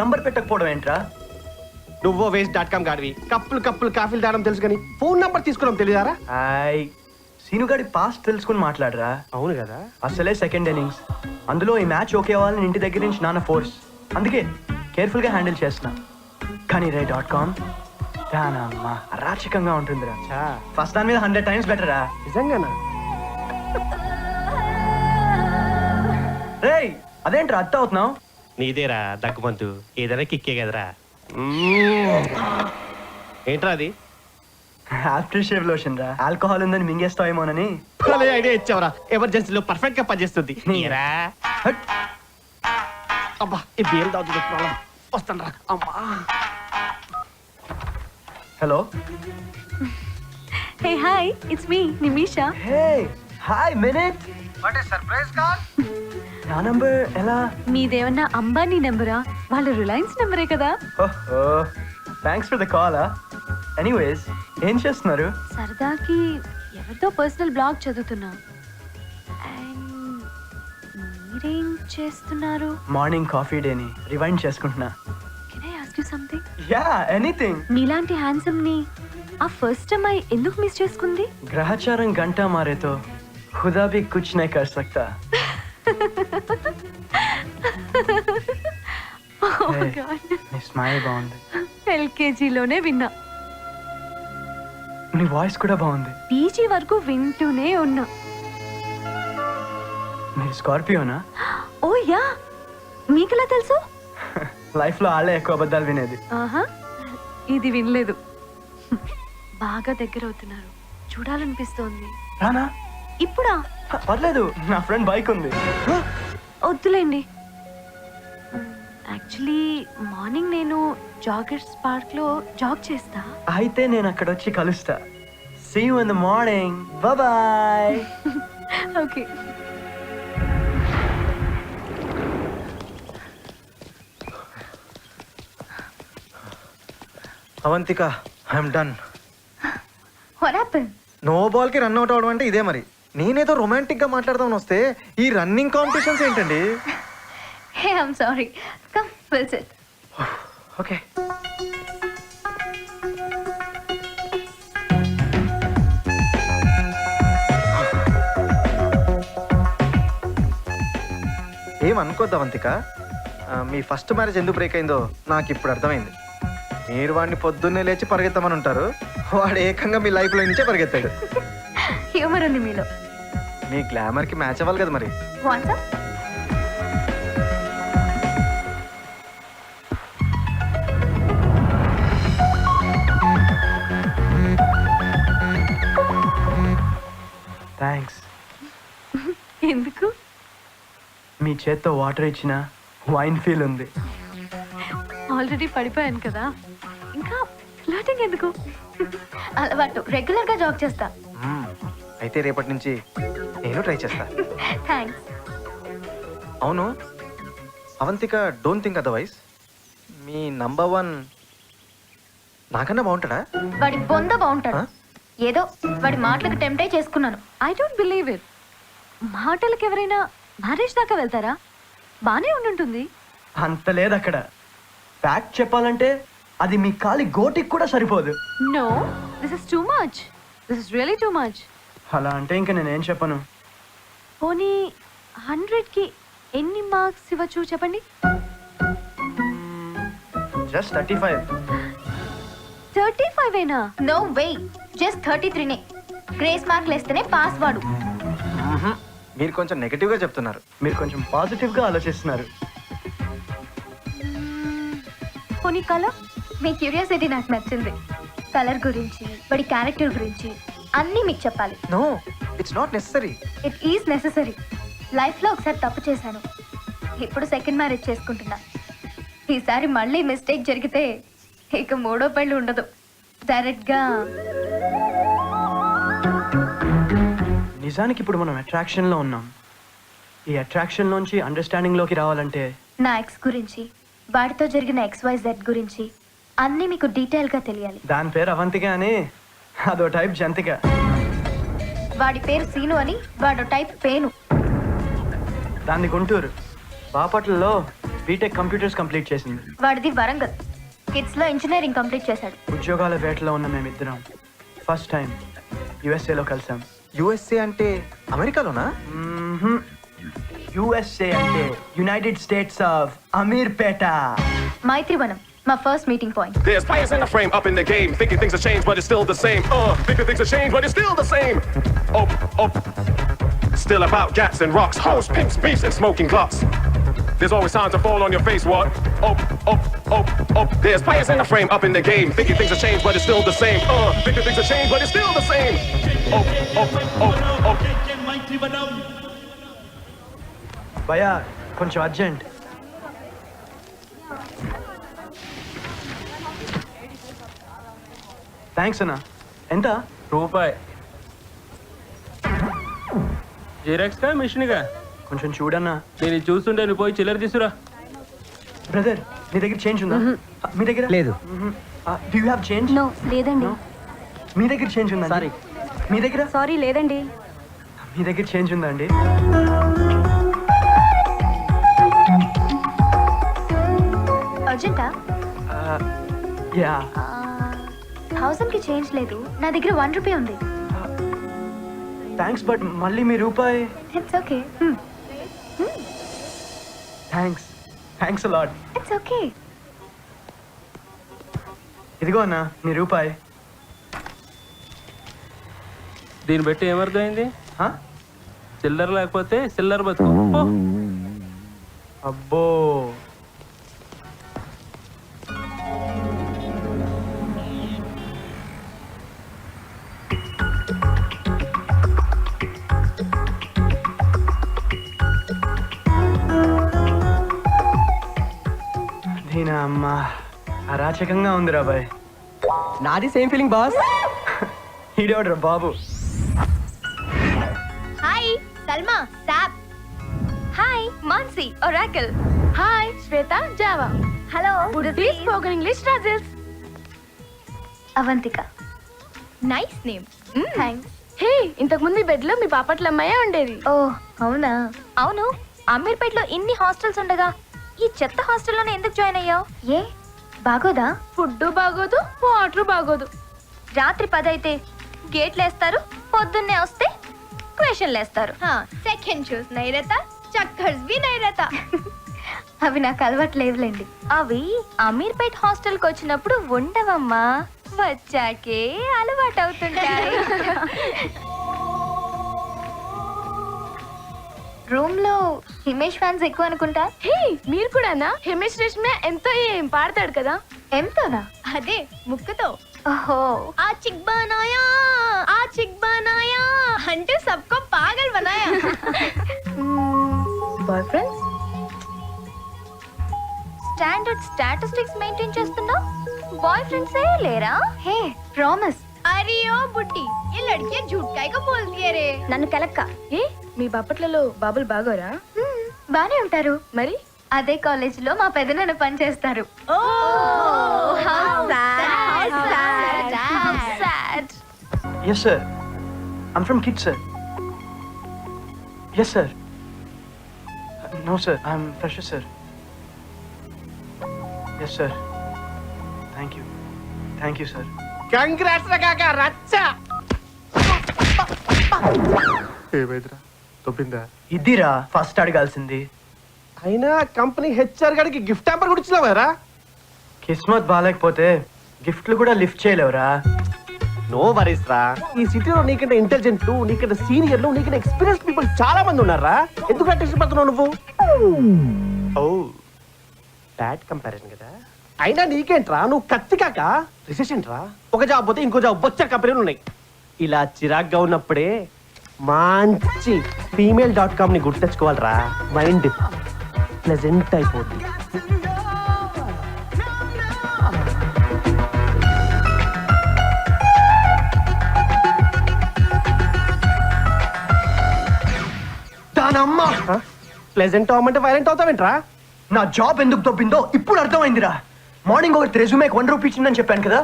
Number పెట్టకపోవడం ఏంట్రా? నువ్వో waste dot com గాడివి. కప్పులు కప్పులు కాఫీలు తాగడం తెలుసు కానీ ఫోన్ నంబర్ తీసుకోవడం తెలియదారా హాయ్. సీనుగాడి పాస్ట్ తెలుసుకుని మాట్లాడరా? అవును కదా. అసలే సెకండ్ ఇన్నింగ్స్ అందులో ఈ మ్యాచ్ ఓకే అవ్వాలని ఇంటి దగ్గర నుంచి నాన్న ఫోర్స్ అందుకే కేర్ఫుల్గా హ్యాండిల్ చేస్తున్నా. కానీ రే డాట్ కామ్ దానమ్మా. అరాచకంగా ఉంటుందిరా. ఫస్ట్ దాని మీద హండ్రెడ్ టైమ్స్ బెటరా నిజంగానా? రేయ్ అదేంట్రా అత్త అవుతున్నావు? నీదేరా దగ్గుమంతు. ఏదైనా కిక్కే కదరా. ఏంట్రా అది? ఆఫ్టర్ షేవ్ లోషన్ రా. ఆల్కహాల్ ఉందని మింగేస్తావేమోనని. భలే ఐడియా ఇచ్చావరా. ఎమర్జెన్సీలో పర్ఫెక్ట్గా పనిచేస్తుంది. అబ్బా ఈ బీర్ అమ్మా. Hello? Hey hi it's me Nimisha hey hi minute what a surprise call నా నంబర్ ఎలా? మీదేమన్నా అంబానీ నెంబరా? వాళ్ళ రిలయన్స్ నెంబరే కదా. ఓహో thanks for the call anyways ఏం చేస్తున్నారు? సరదాకి ఎవరితో పర్సనల్ బ్లాగ్ చదువుతున్నా. మీరేం చేస్తున్నారు? మార్నింగ్ కాఫీ డేని రివైండ్ చేసుకుంటున్నా. కెన్ యా ఎనీథింగ్ నీలాంటి హ్యాండ్సమ్ని ఆ ఫస్ట్ అమ్మాయి ఎందుకు మిస్ చేసుకుంది? గ్రహచారం గంట మారేతో హుదాబి భీ కుచ్ కర్ సక్తా. నీ స్మైల్ బాగుంది. ఎల్కేజీలోనే విన్నా. నీ వాయిస్ కూడా బాగుంది. పీజీ వరకు వింటూనే ఉన్నా. మీరు స్కార్పియోనా? ఓ యా. మీకెలా తెలుసు? లైఫ్లో ఆళ్ళే ఎక్కువ అబద్ధాలు వినేది. ఆహా. ఇది వినలేదు. బాగా దగ్గర అవుతున్నారు చూడాలనిపిస్తోంది. రానా? ఇప్పుడా? పర్లేదు నా ఫ్రెండ్ బైక్ ఉంది. వద్దులేండి. యాక్చువల్లీ మార్నింగ్ నేను జాగర్స్ పార్క్లో జాగ్ చేస్తా. అయితే నేను అక్కడ వచ్చి కలుస్తా. See you in the morning bye okay. Avantika I'm done what happen no Balki run out అవడం అంటే ఇదే మరి. నేనేదో రొమాంటిక్గా మాట్లాడదామని వస్తే ఈ రన్నింగ్ కాంపిటీషన్స్ ఏంటండి? Hey I'm sorry come will sit okay. ఏం అనుకోద్దు అవంతిక ఆ, మీ ఫస్ట్ మ్యారేజ్ ఎందుకు బ్రేక్ అయిందో నాకు ఇప్పుడు అర్థమైంది. మీరు వాడిని పొద్దున్నే లేచి పరిగెత్తమని ఉంటారు. వాడు ఏకంగా మీ లైఫ్లో నుంచే పరిగెత్తాడు. హ్యూమర్ ఉంది మీలో? మీ గ్లామర్కి మ్యాచ్ అవ్వాలి కదా మరి. వాట్సాప్ థ్యాంక్స్ ఎందుకు? మీ చేత్తో వాటర్ ఇచ్చిన వైన్ ఫీల్ ఉంది. ఆల్రెడీ పడిపోయాను కదా. ఇంకా ఫ్లాటింగ్ ఎందుకు? అలవాటు. రెగ్యులర్గా జాబ్ చేస్తా. మ్మ్. అయితే రేపటి నుంచి నేను ట్రై చేస్తా. థ్యాంక్స్ అవును. అవంతిక డోంట్ థింక్ అదర్వైజ్ మీ నంబర్ వన్ నాకన్నా బాగుంటాడా? వాడి బొంద బాగుంటాడు? ఏదో వాడి మాటలకు టెంప్టే చేసుకున్నాను. ఐ డోంట్ బిలీవ్ ఇట్ మాటలకు ఎవరైనా మ్యారేజ్ దాకా వెళ్తారా? బానే ఉండుంటుంది. అంత లేదు అక్కడ ఫ్యాక్ట్ చెప్పాలంటే అది మీ కాలి గోటికి కూడా సరిపోదు. No this is too much this is really too much అలా అంటే ఇంకా నేనేం చెప్పను? పోనీ హండ్రెడ్కి ఎన్ని మార్క్స్ ఇవ్వచ్చు చెప్పండి? Just thirty five thirty five అయినా నో వే జస్ట్ థర్టీ త్రీనే గ్రేస్ మార్క్ లేస్తేనే పాస్ వాడు. మీరు కొంచెం నెగటివ్గా చెప్తున్నారు. మీరు కొంచెం పాజిటివ్గా ఆలోచిస్తున్నారు. పోనీ కలర్? మీ క్యూరియాసిటీ నాకు నచ్చింది. కలర్ గురించి వాడి క్యారెక్టర్ గురించి అన్నీ మీకు చెప్పాలి. No it's not necessary it is necessary లైఫ్లో ఒకసారి తప్పు చేశాను. ఇప్పుడు సెకండ్ మ్యారేజ్ చేసుకుంటున్నా. ఈసారి మళ్ళీ మిస్టేక్ జరిగితే ఇక మూడో పెళ్ళి ఉండదు. డైరెక్ట్గా నిజానికి ఇప్పుడు మనం attraction లో ఉన్నాం. ఈ అట్రాక్షన్ నుంచి అండర్స్టాండింగ్లోకి రావాలంటే నా ఎక్స్ గురించి వాడితో జరిగిన ఎక్స్ వై జెడ్ గురించి అన్నీ మీకు డీటెయిల్గా తెలియాలి. దాని పేరు అవంతిక అని అదో టైప్ జంతిక. వాడి పేరు సీను అని వాడు టైప్ పేను. దాన్ని గుంటూరు. బాపట్లలో బీటెక్ కంప్యూటర్స్ కంప్లీట్ చేసింది. వాడిది వరంగల్. కిడ్స్లో ఇంజనీరింగ్ కంప్లీట్ చేశాడు. ఉద్యోగాల వేటలో ఉన్న మేమిద్దరం ఫస్ట్ టైం యుఎస్ఏలో కలిసాం. యుఎస్ఏ అంటే అమెరికాలోనా? యుఎస్ఏ అంటే united states of Ameerpet. Maitrivanam మా first meeting point. There's players in the frame up in the game, thinking things have changed, but it's still the same. Uh, thinking things have changed, but it's still the same. Oh, oh. Still about gats and rocks, hoes, pimps, beefs, and smoking clocks. There's always time to fall on your face, what? Oh, oh, oh, oh. There's players in the frame up in the game, thinking things have changed, but it's still the same. Uh, thinking things have changed, but it's still the same. Oh, oh, oh, oh. భయా కొంచెం urgent thanks అన్న ఎంత రూపాయి xerox కా మిషన్గా కొంచెం చూడన్నా. నేను ఇది చూస్తుంటే నువ్వు పోయి చిల్లర తీసురా. బ్రదర్ మీ దగ్గర చేంజ్ ఉందా? మీ దగ్గర? లేదు. Do you have change no లేదండి. మీ దగ్గర చేంజ్ ఉందా Sorry. మీ దగ్గర? సారీ లేదండి. మీ దగ్గర చేంజ్ ఉందా అండి? అర్జెంటా యా థౌసండ్కి చేంజ్ లేదు. నా దగ్గర వన్ రూపీ ఉంది. థ్యాంక్స్ బట్ మళ్ళీ మీ రూపాయి? ఇట్స్ ఓకే థ్యాంక్స్ థ్యాంక్స్ లాడ్ ఇట్స్ ఓకే ఇదిగో అన్న మీ రూపాయి. దీన్ని బట్టి ఏమర్థమైంది? చిల్లర లేకపోతే చిల్లర బతుకు. అబ్బో. దీనా అమ్మా. అరాచకంగా ఉంది రాబాయ్ నాది సేమ్ ఫీలింగ్ బాస్ ఈడేవాడ్రా బాబు. Hi Salma SAP hi Mansi Oracle hi Shweta Java hello Buddhi spoken English రాజల్స్ Avantika nice name thanks hey ఇంతకు ముందు ఈ బెడ్లో మీ పాపట్ల అమ్మాయే ఉండేది. ఓ అవునా? అవును. అమీర్పేటలో ఇన్ని హాస్టల్స్ ఉండగా ఈ చెత్త హాస్టల్లోనే ఎందుకు జాయిన్ అయ్యావు? ఏ? బాగోదా? ఫుడ్ బాగోదు వాటర్ బాగోదు. రాత్రి పదైతే గేట్లేస్తారు పొద్దున్నే వస్తే క్వశ్చన్లేస్తారు. సెకండ్ చూస్ నైరత చక్కర్స్ వి నైరత. అవి నాకు అలవాట్లేదులేండి అవి అమీర్పేట్ హాస్టల్కి వచ్చినప్పుడు ఉండవమ్మా. వచ్చాకే అలవాటు అవుతుంటాయి. రూమ్లో హిమేష్ ఫ్యాన్స్ ఎక్కువ అనుకుంటా? హే మీరు కూడానా? హిమేష్ రేష్మ ఎంతో ఏం పాడతాడు కదా? ఎంతోనా? అదే ముక్కుతో. ఓహో. ఆ చిక్ బనాయా ఆ చిక్ బనాయా. అంటే సబ్కో పాగల్ బనాయా. Boyfriends standard statistics maintain చేస్తున్నా బాయ్ ఫ్రెండ్స్ ఏ లేరా? హే ప్రామిస్ అరే ఓ బుడ్డి ఈ లడ్కి జూట్కాయగా బోల్తీ రే నన్ను కలక్క. ఏ మీ బాపట్లలో బాబులు బాగోరా? బానే ఉంటారు. మరి? అదే కాలేజ్లో మా పెదనాన్న పని చేస్తారు. Yes sir I'm from kid sir yes sir no sir I'm sir yes sir thank you thank you sir congrats రా కాక రచ్చ ఏమైందిరా? తొప్పిందా? ఇదిరా ఫస్ట్ అడగాల్సింది. అయినా కంపెనీ హెచ్ఆర్ గారికి గిఫ్ట్ హ్యాంపర్ కూడా ఇచ్చినావు కదరా కిస్మత్ బాగాలేకపోతే గిఫ్ట్లు కూడా లిఫ్ట్ చేయలేవురా. నో వరీస్ రా ఈ సిటీలో నీకంటే ఇంటెలిజెంట్లు నీకంటే సీనియర్లు నీకంటే ఎక్స్పీరియన్స్ పీపుల్ చాలా మంది ఉన్నారా? ఎందుకు అటెన్షన్ పడుతున్నావు నువ్వు? ఓ. బ్యాడ్ కంపారిజన్ కదా. అయినా నీకేంట్రా? నువ్వు కత్తి కాక రిసెషన్ రా. ఒక జాబ్ పోతే ఇంకో జాబ్ వచ్చే కంపెనీలు ఉన్నాయి. ఇలా చిరాగ్గా ఉన్నప్పుడే మంచి ఫీమేల్ డాట్ కామ్ని గుర్తెచ్చుకోవాలరా. మైండ్ ప్లెజెంట్ అయిపోతుంది దానమ్మా! ప్లెజెంట్ అవ్వమంటే వైలెంట్ అవుతావేంట్రా? నా జాబ్ ఎందుకు దొబ్బిందో ఇప్పుడు అర్థమైందిరా. మార్నింగ్ ఒకటి రెజ్యూమేకి వన్ రూపీ ఇచ్చిందని చెప్పాను కదా.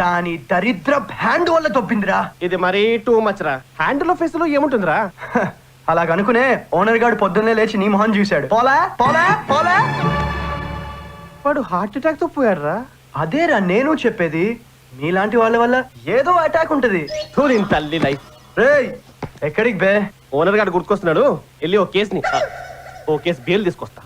దాని దరిద్ర హ్యాండ్ వల్ల దొబ్బిందిరా ఇది మరీ టూ మచ్ రా. హ్యాండిల్ ఫేస్లో ఏముంటుందిరా? అలాగనుకునే ఓనర్ గాడు పొద్దున్నే లేచి నీ మొహం చూశాడు. పోలా పోలా పోలా. వాడు హార్ట్ అటాక్తో పోయాడురా. అదేరా నేను చెప్పేది. మీలాంటి వాళ్ళ వల్ల ఏదో అటాక్ ఉంటది. చూడు తల్లి లైఫ్ రేయ్ ఎక్కడికి బే? ఓనర్ గారు గుర్తుకొస్తున్నాడు. వెళ్ళి ఓ కేసుని ఓ కేసు బెయిల్ తీసుకొస్తా.